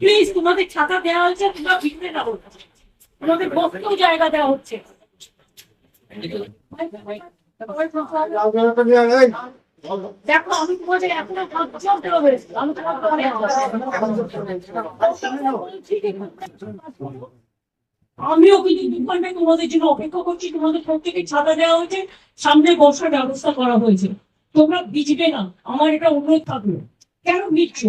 Please তোমাদের ছাতা দেওয়া হয়েছে, তোমরা ভিতরে রাখো তোমাদের বসতেও জায়গা দেওয়া হচ্ছে। দেখো, আমি তোমাদের এখনও পর্যন্ত রয়েছি আমি তোমার আমিও কিন্তু দু তোমাদের জন্য অপেক্ষা করছি, তোমাদের প্রত্যেকে ছাতা দেওয়া হয়েছে, সামনে বসার ব্যবস্থা করা হয়েছে। তোমরা ভিজবে না, আমার এটা অনুরোধ থাকল। কেন ভিজছো?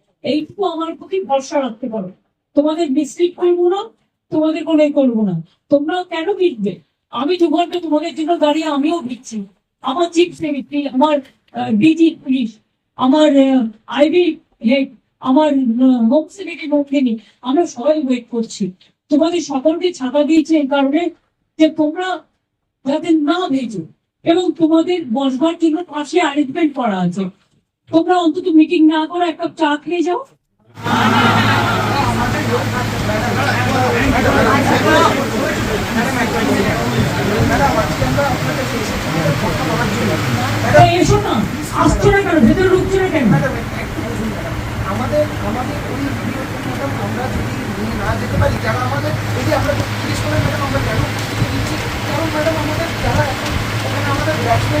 এইটুকু আমার প্রতি ভরসা রাখতে পারো। তোমাদের মিসলিড করব না তোমাদের কোনো করব না। তোমরা কেন বিটবে আমি দু ঘণ্টা তোমাদের জন্য দাঁড়িয়ে আমিও বিচ্ছি আমার চিফ সেক্রেটারি আমার ডিজি পুলিশ আমার আইবি হেড আমার হোম সেক্রেটারি মন্ত্রী আমরা সবাই ওয়েট করছি। তোমাদের সকলকে ছাতা দিয়েছে এই কারণে যে তোমরা যাতে না ভেজো। এবং তোমাদের বসবার জন্য পাশে অ্যারেঞ্জমেন্ট করা আছে। তোমরা অন্তত মিটিং না করে একটা চা খেয়ে যাও। এসো না কেন? আমাদের আমাদের আমরা যদি নিয়ে না যেতে পারি আমাদের এই যে আমরা করে ম্যাডাম, আমরা কেন কারণ ম্যাডাম আমাদের যারা এখন ওখানে আমাদের ব্যাটসম্যানরা বন্ধুরা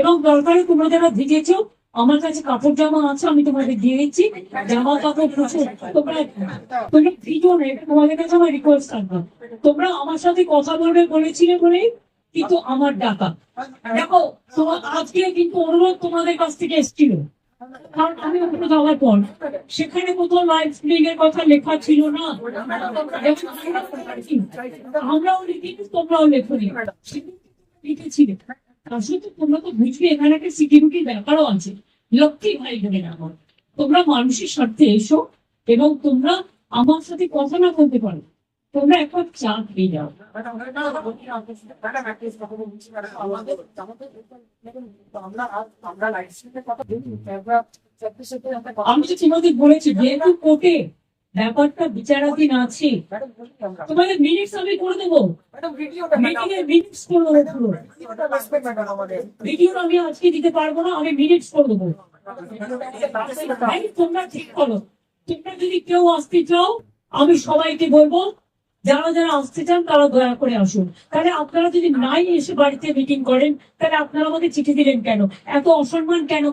এবং দরকারে তোমরা যারা ভিজেছো, আমার কাছে কাপড় জামা আছে, আমি তোমাদের দিয়ে দিচ্ছি। জামা, কাপড় প্রচুর তোমরা তোমরা ভিজো না তোমাদের কাছে আমার রিকোয়েস্ট থাকবে। তোমরা আমার সাথে কথা বলবে বলেছিলে বলে, কিন্তু আমার ডাকা। দেখো তোমার আজকে কিন্তু অনুরোধ তোমাদের কাছ থেকে এসেছিল। কারণ আমি ওখানে যাওয়ার পর, সেখানে কোথাও স্ট্রিমিং এর কথা লেখা ছিল না। আমরাও লিখিনি তোমরাও লেখনি লিখেছিলে আসলে তোমরা তো বুঝবে, এখানে একটা সিকিউরিটির ব্যাপারও আছে। লক্ষ্মী ভাই বোনে আমার, তোমরা মানুষের স্বার্থে এসো এবং তোমরা আমার সাথে কথা না বলতে পারো। তোমরা একবার চা খেয়ে আমি বলেছি ব্যাপারটা বিচারাধীন আছে, তোমাদের আমি করে দেবো। আমি আজকে দিতে পারব না, আমি করে দেবো। তোমরা ঠিক করো। তোমরা যদি কেউ আসতে চাও, আমি সবাইকে বলব যারা যারা আসতে চান তারা দয়া করে আসুন। তাহলে আপনারা যদি নাই এসে বাড়িতে মিটিং করেন, তাহলে আপনারা আমাকে চিঠি দিলেন কেন? এত অসম্মান কেন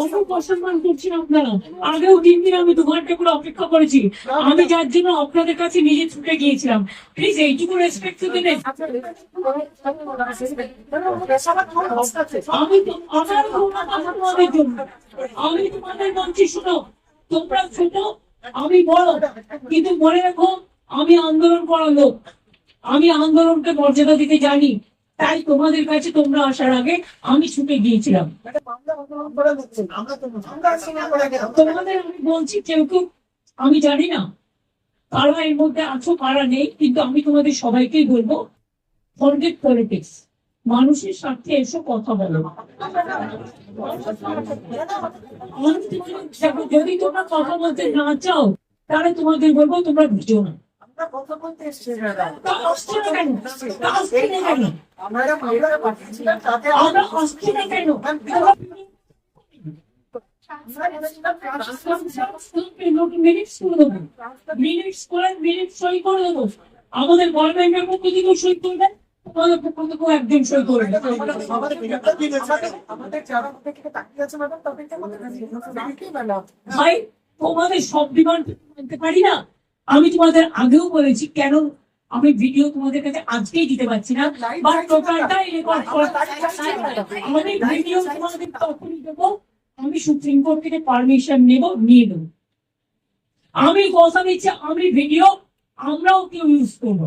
অনেক অসম্মান করছেন আপনারা। আগেও আমি করে অপেক্ষা করেছি। আমি যার জন্য আপনাদের কাছে নিজে ছুটে গিয়েছিলাম। প্লিজ এইটুকু রেসপেক্ট তো আমি তো আমার তোমাদের বলছি শোনো। তোমরা ছোট আমি বড়, কিন্তু মনে রাখো, আমি আন্দোলন করা লোক। আমি আন্দোলনকে মর্যাদা দিতে জানি। তাই তোমাদের কাছে তোমরা আসার আগে আমি ছুটে গিয়েছিলাম। তোমাদের আমি বলছি, কেউ কেউ, আমি জানি না। কারা এর মধ্যে আছো, কারা নেই, কিন্তু আমি তোমাদের সবাইকেই বলব ফরগেট পলিটিক্স মানুষের স্বার্থে এসো কথা বলো যদি তোমরা কথা বলতে না চাও তাহলে তোমাদের বলব তোমরা বুঝো না। আমাদের গভর্নমেন্টের পক্ষ থেকেও সই করবেন ভাই, তোমাদের সব ডিমান্ড মানতে পারি না। আমি তোমাদের আগেও বলেছি, কেন আমি ভিডিও তোমাদের কাছে আজকেই দিতে পারছি না। তোমাদের তখনই দেবো। আমি সুপ্রিম কোর্ট থেকে পারমিশন নেব, নিয়ে দেবো আমি কথা দিচ্ছি, আমি ভিডিও আমরাও কেউ ইউজ করব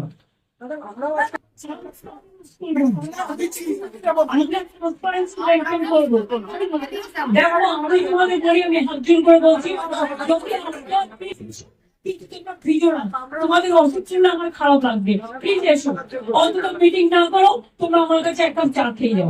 তোমাদের ভিজো না আমার খারাপ লাগবে প্লিজ এসো অন্তত মিটিং না করো তোমরা আমার কাছে এক কাপ চা খেয়ে যাও